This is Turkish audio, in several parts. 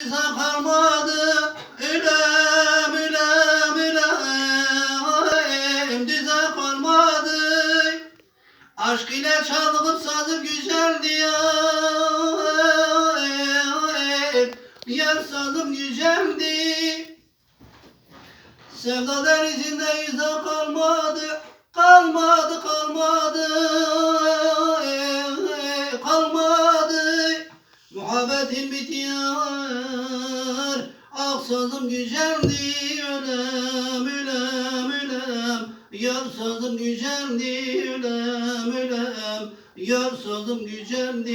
Bize kalmadı ölem ölem ölem Dize kalmadı Aşk ile çalgıp sazım güzeldi yar Yar sazım güzeldi. Sevda denizinde yüze kalmadı. Kalmadı kalmadı. Kalmadı Muhabbetin bitiyor. Ah sazım güzeldi Ölem ölem ölem Yar sazım güzeldi Ölem ölem Yar sazım güzeldi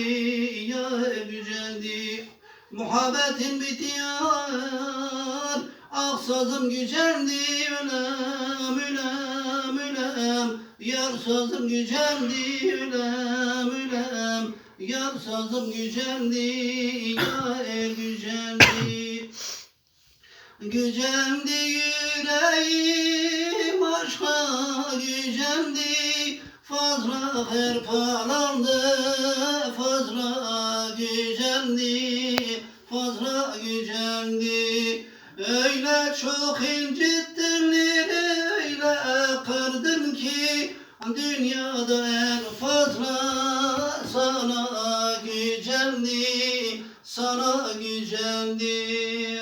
Yar güzeldi. Muhabbetin bitiyor. Ah sazım güzeldi Ölem ölem ölem Yar sazım güzeldi ölem Yar sazım güzeldi Yar güzeldi. Güzeldi yüreğim aşka güzeldi. Fazla hırpalandı fazla güzeldi. Fazla güzeldi. Öyle çok incittin öyle kırdın ki Dünyada en fazla güzeldi, sana güzeldi.